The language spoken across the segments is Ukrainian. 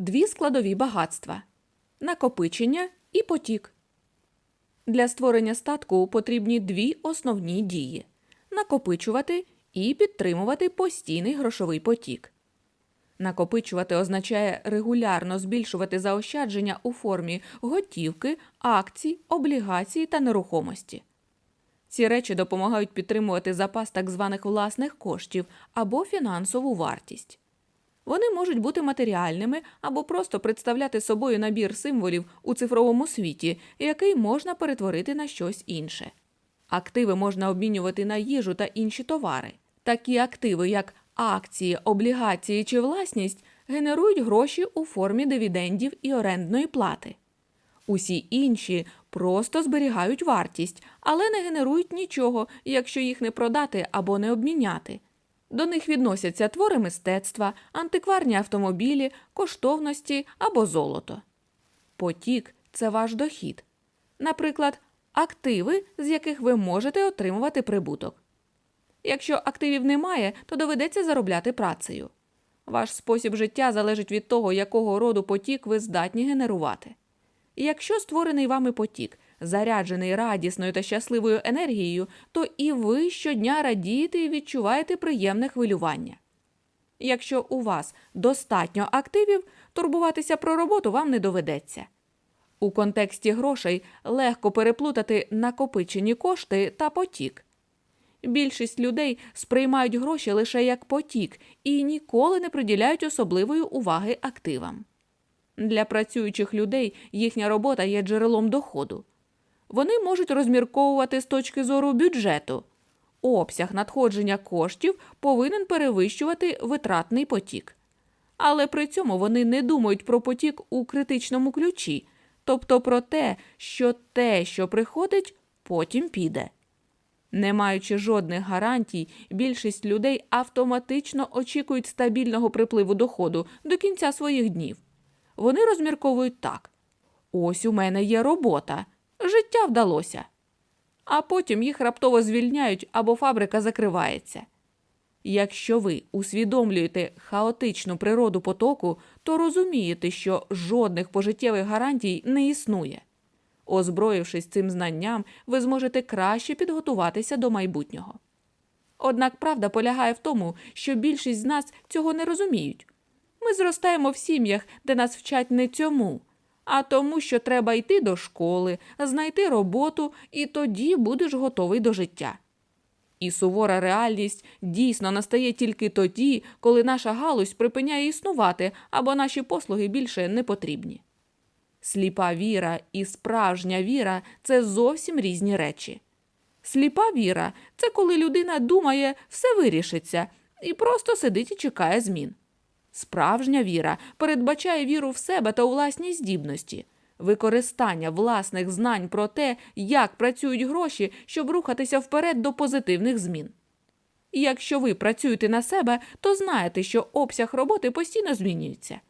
дві складові багатства накопичення і потік. Для створення статку потрібні дві основні дії накопичувати і підтримувати постійний грошовий потік. Накопичувати означає регулярно збільшувати заощадження у формі готівки, акцій, облігацій та нерухомості. Ці речі допомагають підтримувати запас так званих власних коштів або фінансову вартість. Вони можуть бути матеріальними або просто представляти собою набір символів у цифровому світі, який можна перетворити на щось інше. Активи можна обмінювати на їжу та інші товари. Такі активи, як акції, облігації чи власність, генерують гроші у формі дивідендів і орендної плати. Усі інші просто зберігають вартість, але не генерують нічого, якщо їх не продати або не обміняти. До них відносяться твори мистецтва, антикварні автомобілі, коштовності або золото. Потік це ваш дохід. Наприклад, активи, з яких ви можете отримувати прибуток. Якщо активів немає, то доведеться заробляти працею. Ваш спосіб життя залежить від того, якого роду потік ви здатні генерувати. Якщо створений вами потік заряджений радісною та щасливою енергією, то і ви щодня радієте і відчуваєте приємне хвилювання. Якщо у вас достатньо активів, турбуватися про роботу вам не доведеться. У контексті грошей легко переплутати накопичені кошти та потік. Більшість людей сприймають гроші лише як потік і ніколи не приділяють особливої уваги активам. Для працюючих людей їхня робота є джерелом доходу. Вони можуть розмірковувати з точки зору бюджету. Обсяг надходження коштів повинен перевищувати витратний потік. Але при цьому вони не думають про потік у критичному ключі, тобто про те, що те, що приходить, потім піде. Не маючи жодних гарантій, більшість людей автоматично очікують стабільного припливу доходу до кінця своїх днів. Вони розмірковують так: ось у мене є робота, життя вдалося. А потім їх раптово звільняють або фабрика закривається. Якщо ви усвідомлюєте хаотичну природу потоку, то розумієте, що жодних пожиттєвих гарантій не існує. Озброївшись цим знанням, ви зможете краще підготуватися до майбутнього. Однак правда полягає в тому, що більшість з нас цього не розуміють. Ми зростаємо в сім'ях, де нас вчать не цьому, а тому, що треба йти до школи, знайти роботу, і тоді будеш готовий до життя. І сувора реальність дійсно настає тільки тоді, коли наша галузь припиняє існувати або наші послуги більше не потрібні. Сліпа віра і справжня віра це зовсім різні речі. Сліпа віра це коли людина думає, все вирішиться, і просто сидить і чекає змін. Справжня віра передбачає віру в себе та у власні здібності, використання власних знань про те, як працюють гроші, щоб рухатися вперед до позитивних змін. І якщо ви працюєте на себе, то знаєте, що обсяг роботи постійно змінюється.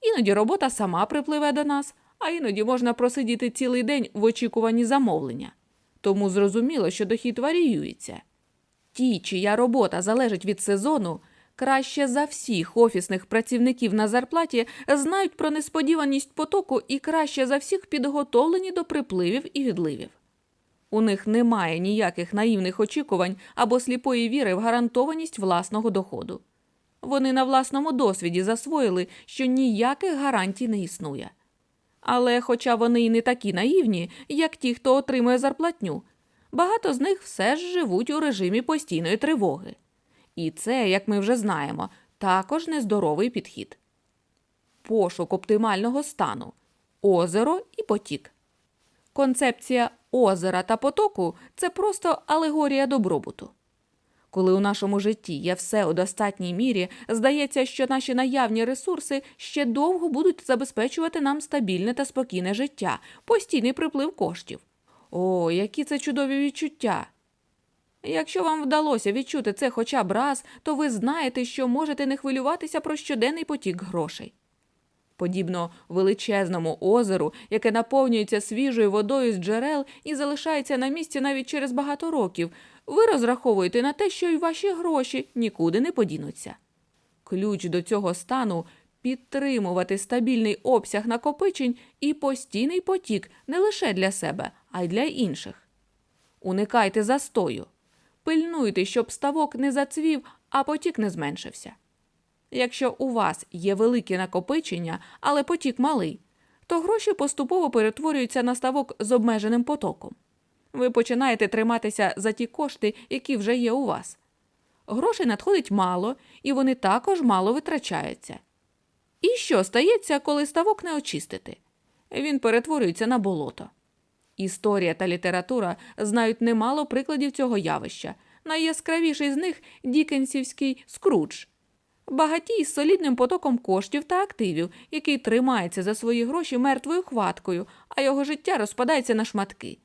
Іноді робота сама припливе до нас, а іноді можна просидіти цілий день в очікуванні замовлення. Тому зрозуміло, що дохід варіюється. Ті, чия робота залежить від сезону, краще за всіх офісних працівників на зарплаті знають про несподіваність потоку і краще за всіх підготовлені до припливів і відливів. У них немає ніяких наївних очікувань або сліпої віри в гарантованість власного доходу. Вони на власному досвіді засвоїли, що ніяких гарантій не існує. Але, хоча вони й не такі наївні, як ті, хто отримує зарплатню, багато з них все ж живуть у режимі постійної тривоги. І це, як ми вже знаємо, також нездоровий підхід. Пошук оптимального стану, озеро і потік. Концепція озера та потоку це просто алегорія добробуту. Коли у нашому житті є все у достатній мірі, здається, що наші наявні ресурси ще довго будуть забезпечувати нам стабільне та спокійне життя, постійний приплив коштів. О, які це чудові відчуття! Якщо вам вдалося відчути це хоча б раз, то ви знаєте, що можете не хвилюватися про щоденний потік грошей. Подібно величезному озеру, яке наповнюється свіжою водою з джерел і залишається на місці навіть через багато років, ви розраховуєте на те, що й ваші гроші нікуди не подінуться. Ключ до цього стану підтримувати стабільний обсяг накопичень і постійний потік не лише для себе, а й для інших. Уникайте застою. Пильнуйте, щоб ставок не зацвів, а потік не зменшився. Якщо у вас є великі накопичення, але потік малий, то гроші поступово перетворюються на ставок з обмеженим потоком. Ви починаєте триматися за ті кошти, які вже є у вас. Грошей надходить мало, і вони також мало витрачаються. І що стається, коли ставок не очистити? Він перетворюється на болото. Історія та література знають немало прикладів цього явища. Найяскравіший з них дікенсівський скрудж. Багатій з солідним потоком коштів та активів, який тримається за свої гроші мертвою хваткою, а його життя розпадається на шматки.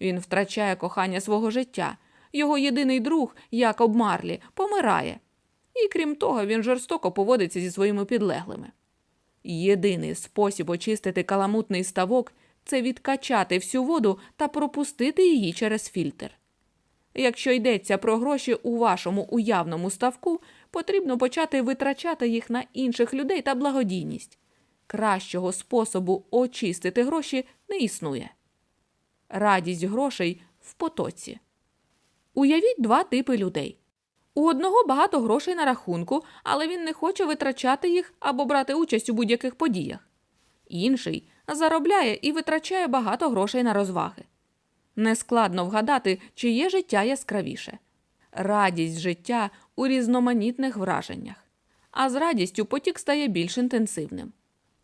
Він втрачає кохання свого життя. Його єдиний друг, Якоб Марлі, помирає. І крім того, він жорстоко поводиться зі своїми підлеглими. Єдиний спосіб очистити каламутний ставок це відкачати всю воду та пропустити її через фільтр. Якщо йдеться про гроші у вашому уявному ставку, потрібно почати витрачати їх на інших людей та благодійність. Кращого способу очистити гроші не існує. Радість грошей в потоці. Уявіть два типи людей. У одного багато грошей на рахунку, але він не хоче витрачати їх або брати участь у будь-яких подіях. Інший заробляє і витрачає багато грошей на розваги. Нескладно вгадати, чиє життя яскравіше. Радість життя у різноманітних враженнях. А з радістю потік стає більш інтенсивним.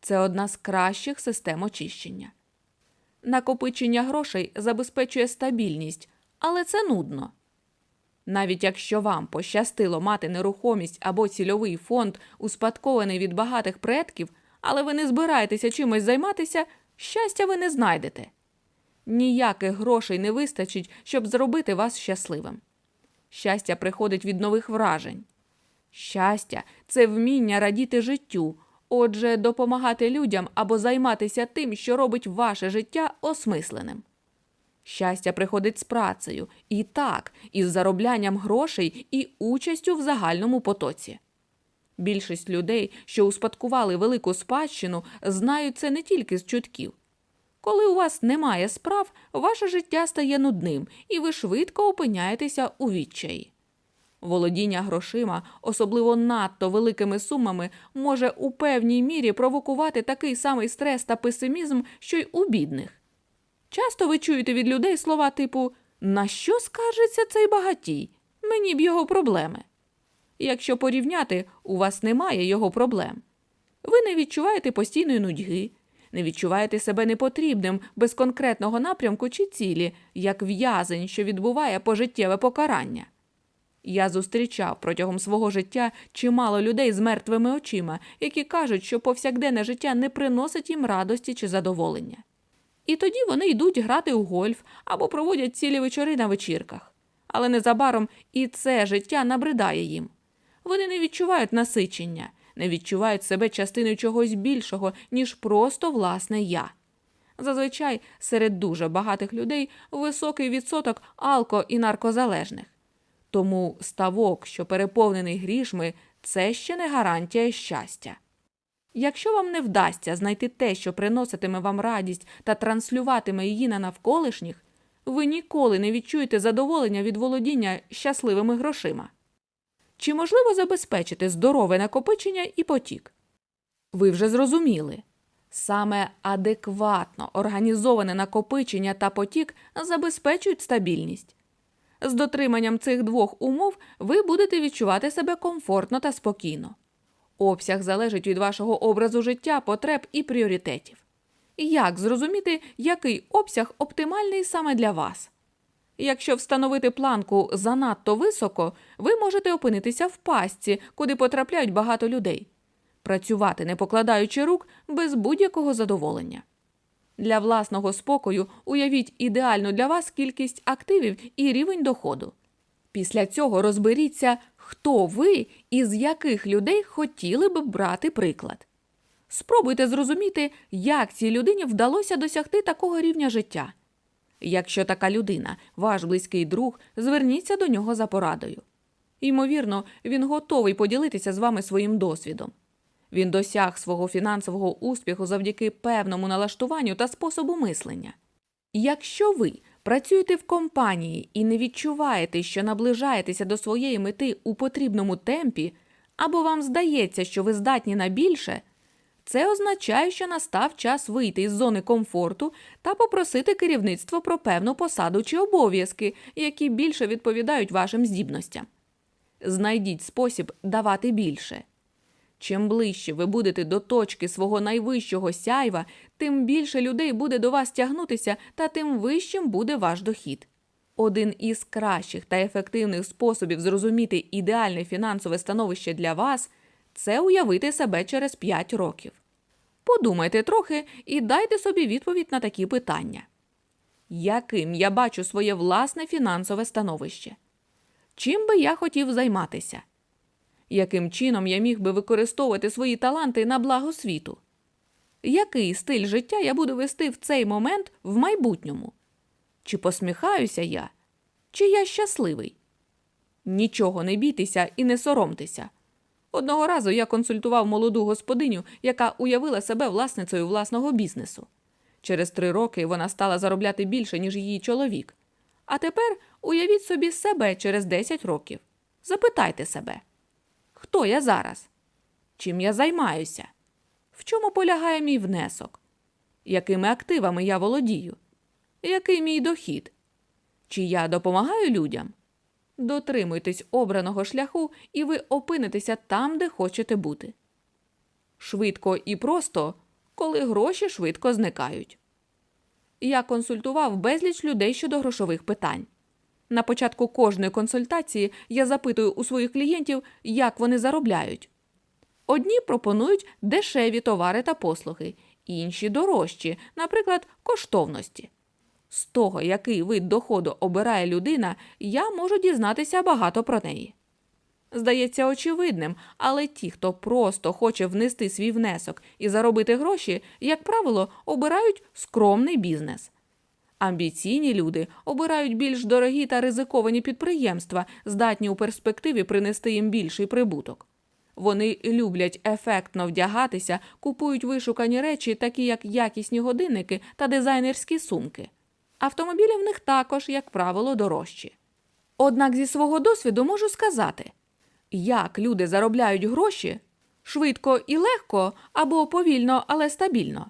Це одна з кращих систем очищення. Накопичення грошей забезпечує стабільність, але це нудно. Навіть якщо вам пощастило мати нерухомість або цільовий фонд, успадкований від багатих предків, але ви не збираєтеся чимось займатися, щастя ви не знайдете. Ніяких грошей не вистачить, щоб зробити вас щасливим. Щастя приходить від нових вражень. Щастя це вміння радіти життю, отже, допомагати людям або займатися тим, що робить ваше життя осмисленим. Щастя приходить з працею, і так, із зароблянням грошей і участю в загальному потоці. Більшість людей, що успадкували велику спадщину, знають це не тільки з чутків. Коли у вас немає справ, ваше життя стає нудним, і ви швидко опиняєтеся у відчаї. Володіння грошима, особливо надто великими сумами, може у певній мірі провокувати такий самий стрес та песимізм, що й у бідних. Часто ви чуєте від людей слова типу На що скаржиться цей багатій? Мені б його проблеми. Якщо порівняти, у вас немає його проблем. Ви не відчуваєте постійної нудьги, не відчуваєте себе непотрібним без конкретного напрямку чи цілі, як в'язень, що відбуває пожиттєве покарання. Я зустрічав протягом свого життя чимало людей з мертвими очима, які кажуть, що повсякденне життя не приносить їм радості чи задоволення. І тоді вони йдуть грати у гольф або проводять цілі вечори на вечірках. Але незабаром і це життя набридає їм. Вони не відчувають насичення, не відчувають себе частиною чогось більшого, ніж просто власне я. Зазвичай серед дуже багатих людей високий відсоток алко і наркозалежних. Тому ставок, що переповнений грішми, це ще не гарантія щастя. Якщо вам не вдасться знайти те, що приноситиме вам радість та транслюватиме її на навколишніх, ви ніколи не відчуєте задоволення від володіння щасливими грошима. Чи можливо забезпечити здорове накопичення і потік? Ви вже зрозуміли. Саме адекватно організоване накопичення та потік забезпечують стабільність. З дотриманням цих двох умов ви будете відчувати себе комфортно та спокійно. Обсяг залежить від вашого образу життя, потреб і пріоритетів. Як зрозуміти, який обсяг оптимальний саме для вас? Якщо встановити планку занадто високо, ви можете опинитися в пастці, куди потрапляють багато людей, працювати, не покладаючи рук, без будь-якого задоволення. Для власного спокою уявіть ідеальну для вас кількість активів і рівень доходу. Після цього розберіться, хто ви і з яких людей хотіли б брати приклад. Спробуйте зрозуміти, як цій людині вдалося досягти такого рівня життя. Якщо така людина, ваш близький друг, зверніться до нього за порадою. Ймовірно, він готовий поділитися з вами своїм досвідом. Він досяг свого фінансового успіху завдяки певному налаштуванню та способу мислення. Якщо ви працюєте в компанії і не відчуваєте, що наближаєтеся до своєї мети у потрібному темпі, або вам здається, що ви здатні на більше, це означає, що настав час вийти із зони комфорту та попросити керівництво про певну посаду чи обов'язки, які більше відповідають вашим здібностям. Знайдіть спосіб давати більше. Чим ближче ви будете до точки свого найвищого сяйва, тим більше людей буде до вас тягнутися та тим вищим буде ваш дохід. Один із кращих та ефективних способів зрозуміти ідеальне фінансове становище для вас це уявити себе через 5 років. Подумайте трохи і дайте собі відповідь на такі питання. Яким я бачу своє власне фінансове становище? Чим би я хотів займатися? Яким чином я міг би використовувати свої таланти на благо світу? Який стиль життя я буду вести в цей момент в майбутньому? Чи посміхаюся я? Чи я щасливий? Нічого не бійтеся і не соромтеся. Одного разу я консультував молоду господиню, яка уявила себе власницею власного бізнесу. Через три роки вона стала заробляти більше, ніж її чоловік. А тепер уявіть собі себе через 10 років. Запитайте себе, хто я зараз? Чим я займаюся? В чому полягає мій внесок? Якими активами я володію? Який мій дохід? Чи я допомагаю людям? Дотримуйтесь обраного шляху, і ви опинитеся там, де хочете бути. Швидко і просто, коли гроші швидко зникають. Я консультував безліч людей щодо грошових питань. На початку кожної консультації я запитую у своїх клієнтів, як вони заробляють. Одні пропонують дешеві товари та послуги, інші дорожчі, наприклад, коштовності. З того, який вид доходу обирає людина, я можу дізнатися багато про неї. Здається очевидним, але ті, хто просто хоче внести свій внесок і заробити гроші, як правило, обирають скромний бізнес. Амбіційні люди обирають більш дорогі та ризиковані підприємства, здатні у перспективі принести їм більший прибуток. Вони люблять ефектно вдягатися, купують вишукані речі, такі як якісні годинники та дизайнерські сумки. Автомобілі в них також, як правило, дорожчі. Однак зі свого досвіду можу сказати, як люди заробляють гроші швидко і легко або повільно, але стабільно,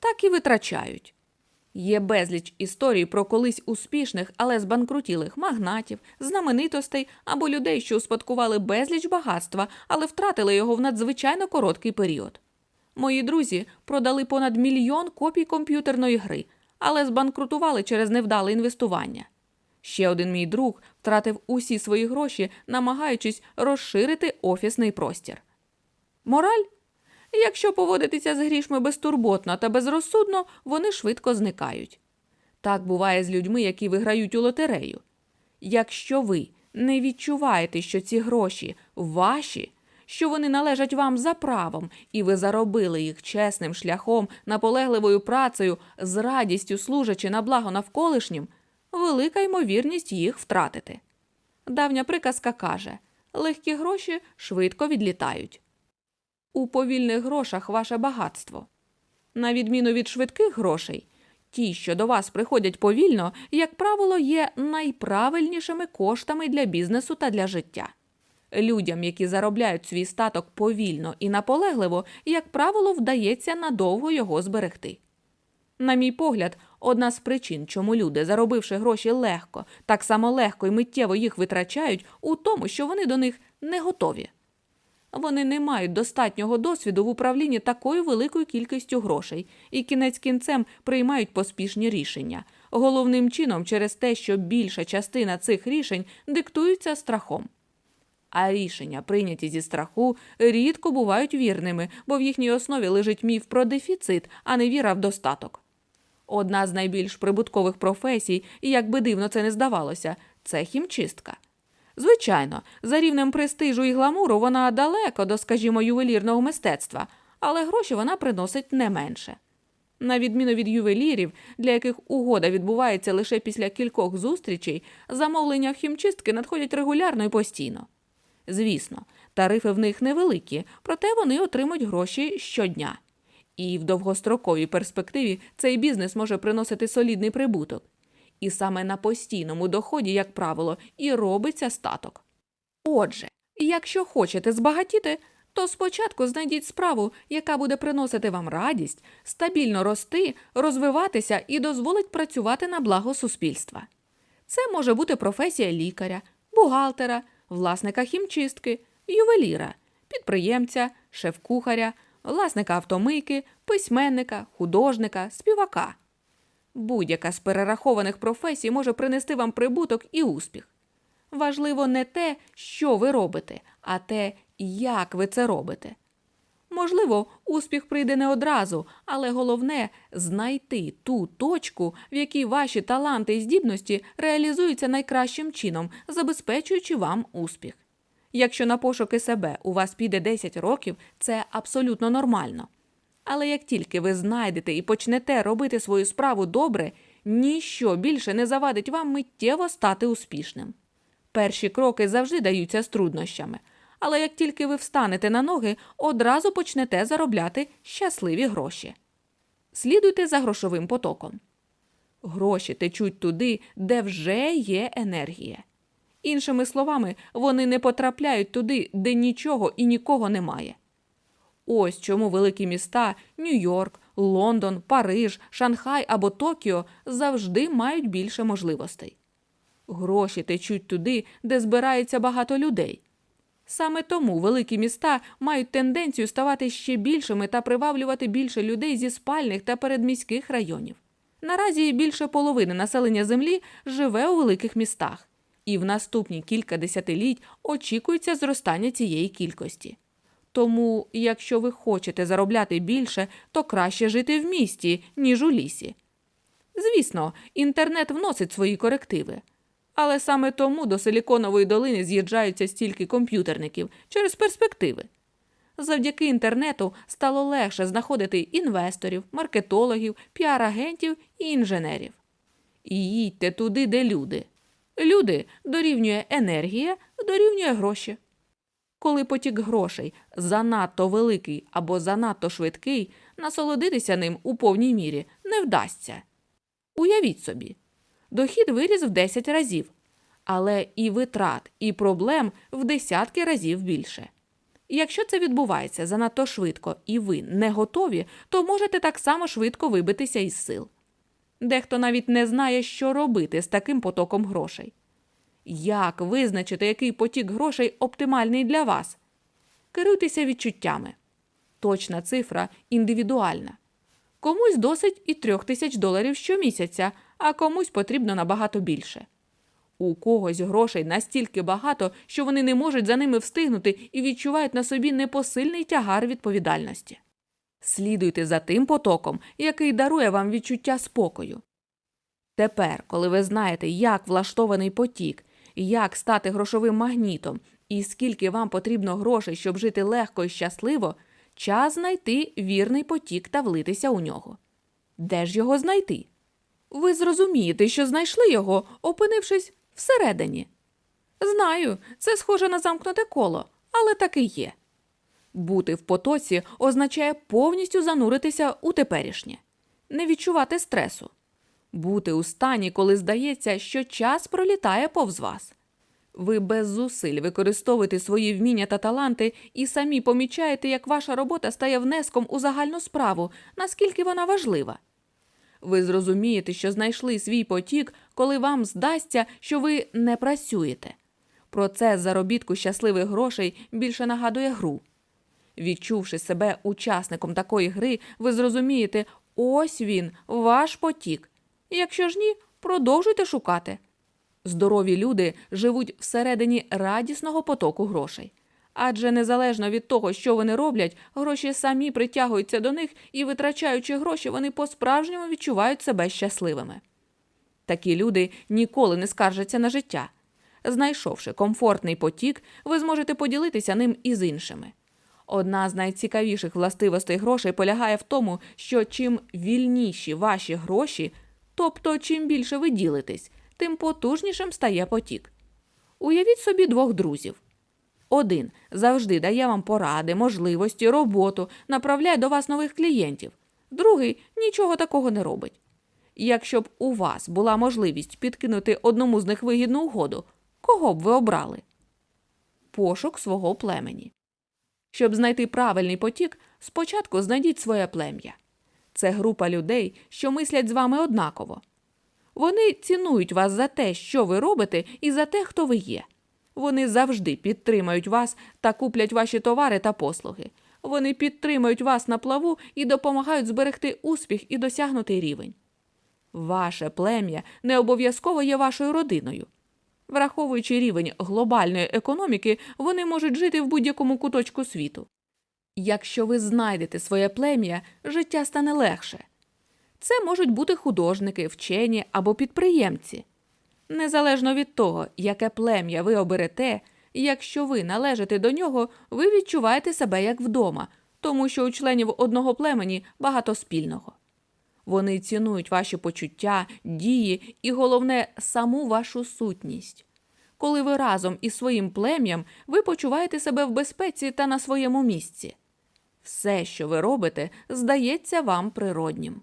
так і витрачають. Є безліч історій про колись успішних, але збанкрутілих магнатів, знаменитостей або людей, що успадкували безліч багатства, але втратили його в надзвичайно короткий період. Мої друзі продали понад мільйон копій комп'ютерної гри, але збанкрутували через невдале інвестування. Ще один мій друг втратив усі свої гроші, намагаючись розширити офісний простір. Мораль? Якщо поводитися з грішми безтурботно та безрозсудно, вони швидко зникають. Так буває з людьми, які виграють у лотерею. Якщо ви не відчуваєте, що ці гроші ваші, що вони належать вам за правом, і ви заробили їх чесним шляхом, наполегливою працею, з радістю служачи на благо навколишнім, велика ймовірність їх втратити. Давня приказка каже легкі гроші швидко відлітають. У повільних грошах ваше багатство. На відміну від швидких грошей, ті, що до вас приходять повільно, як правило, є найправильнішими коштами для бізнесу та для життя. Людям, які заробляють свій статок повільно і наполегливо, як правило, вдається надовго його зберегти. На мій погляд, одна з причин, чому люди, заробивши гроші легко, так само легко і миттєво їх витрачають, у тому, що вони до них не готові. Вони не мають достатнього досвіду в управлінні такою великою кількістю грошей і кінець кінцем приймають поспішні рішення, головним чином через те, що більша частина цих рішень диктується страхом. А рішення, прийняті зі страху, рідко бувають вірними, бо в їхній основі лежить міф про дефіцит, а не віра в достаток. Одна з найбільш прибуткових професій, і як би дивно це не здавалося, це хімчистка. Звичайно, за рівнем престижу і гламуру вона далеко до, скажімо, ювелірного мистецтва, але гроші вона приносить не менше. На відміну від ювелірів, для яких угода відбувається лише після кількох зустрічей, замовлення в хімчистки надходять регулярно і постійно. Звісно, Тарифи в них невеликі, проте вони отримують гроші щодня. І в довгостроковій перспективі цей бізнес може приносити солідний прибуток. І саме на постійному доході, як правило, і робиться статок. Отже, якщо хочете збагатіти, то спочатку знайдіть справу, яка буде приносити вам радість, стабільно рости, розвиватися і дозволить працювати на благо суспільства. Це може бути професія лікаря, бухгалтера, власника хімчистки, ювеліра, підприємця, шеф-кухаря, власника автомийки, письменника, художника, співака. Будь-яка з перерахованих професій може принести вам прибуток і успіх. Важливо не те, що ви робите, а те, як ви це робите. Можливо, успіх прийде не одразу, але головне знайти ту точку, в якій ваші таланти і здібності реалізуються найкращим чином, забезпечуючи вам успіх. Якщо на пошуки себе у вас піде 10 років, це абсолютно нормально. Але як тільки ви знайдете і почнете робити свою справу добре, ніщо більше не завадить вам миттєво стати успішним. Перші кроки завжди даються з труднощами, але як тільки ви встанете на ноги, одразу почнете заробляти щасливі гроші. Слідуйте за грошовим потоком. Гроші течуть туди, де вже є енергія. Іншими словами, вони не потрапляють туди, де нічого і нікого немає. Ось чому великі міста Нью-Йорк, Лондон, Париж, Шанхай або Токіо завжди мають більше можливостей. Гроші течуть туди, де збирається багато людей. Саме тому великі міста мають тенденцію ставати ще більшими та приваблювати більше людей зі спальних та передміських районів. Наразі більше половини населення землі живе у великих містах, і в наступні кілька десятиліть очікується зростання цієї кількості. Тому, якщо ви хочете заробляти більше, то краще жити в місті, ніж у лісі. Звісно, інтернет вносить свої корективи. Але саме тому до Силіконової долини з'їжджаються стільки комп'ютерників через перспективи. Завдяки інтернету стало легше знаходити інвесторів, маркетологів, піар-агентів і інженерів. І їдьте туди, де люди. Люди дорівнює енергія, дорівнює гроші. Коли потік грошей занадто великий або занадто швидкий, насолодитися ним у повній мірі не вдасться. Уявіть собі, дохід виріс в 10 разів, але і витрат, і проблем в десятки разів більше. Якщо це відбувається занадто швидко і ви не готові, то можете так само швидко вибитися із сил. Дехто навіть не знає, що робити з таким потоком грошей. Як визначити, який потік грошей оптимальний для вас? Керуйтеся відчуттями. Точна цифра індивідуальна. Комусь досить і трьох тисяч доларів щомісяця, а комусь потрібно набагато більше. У когось грошей настільки багато, що вони не можуть за ними встигнути і відчувають на собі непосильний тягар відповідальності. Слідуйте за тим потоком, який дарує вам відчуття спокою. Тепер, коли ви знаєте, як влаштований потік, як стати грошовим магнітом і скільки вам потрібно грошей, щоб жити легко і щасливо, час знайти вірний потік та влитися у нього. Де ж його знайти? Ви зрозумієте, що знайшли його, опинившись всередині. Знаю, це схоже на замкнуте коло, але так і є. Бути в потоці означає повністю зануритися у теперішнє, не відчувати стресу, бути у стані, коли здається, що час пролітає повз вас. Ви без зусиль використовуєте свої вміння та таланти і самі помічаєте, як ваша робота стає внеском у загальну справу, наскільки вона важлива. Ви зрозумієте, що знайшли свій потік, коли вам здасться, що ви не працюєте. Процес заробітку щасливих грошей більше нагадує гру. Відчувши себе учасником такої гри, ви зрозумієте, ось він, ваш потік. Якщо ж ні, продовжуйте шукати. Здорові люди живуть всередині радісного потоку грошей. Адже незалежно від того, що вони роблять, гроші самі притягуються до них і, витрачаючи гроші, вони по-справжньому відчувають себе щасливими. Такі люди ніколи не скаржаться на життя. Знайшовши комфортний потік, ви зможете поділитися ним із іншими. Одна з найцікавіших властивостей грошей полягає в тому, що чим вільніші ваші гроші, тобто чим більше ви ділитесь, тим потужнішим стає потік. Уявіть собі двох друзів. Один завжди дає вам поради, можливості, роботу, направляє до вас нових клієнтів, другий нічого такого не робить. Якщо б у вас була можливість підкинути одному з них вигідну угоду, кого б ви обрали? Пошук свого племені. Щоб знайти правильний потік, спочатку знайдіть своє плем'я. Це група людей, що мислять з вами однаково. Вони цінують вас за те, що ви робите, і за те, хто ви є. Вони завжди підтримають вас та куплять ваші товари та послуги. Вони підтримують вас на плаву і допомагають зберегти успіх і досягнутий рівень. Ваше плем'я не обов'язково є вашою родиною. Враховуючи рівень глобальної економіки, вони можуть жити в будь-якому куточку світу. Якщо ви знайдете своє плем'я, життя стане легше. Це можуть бути художники, вчені або підприємці. Незалежно від того, яке плем'я ви оберете, якщо ви належите до нього, ви відчуваєте себе як вдома, тому що у членів одного племені багато спільного. Вони цінують ваші почуття, дії і, головне, саму вашу сутність. Коли ви разом із своїм плем'ям, ви почуваєте себе в безпеці та на своєму місці. Все, що ви робите, здається вам природнім.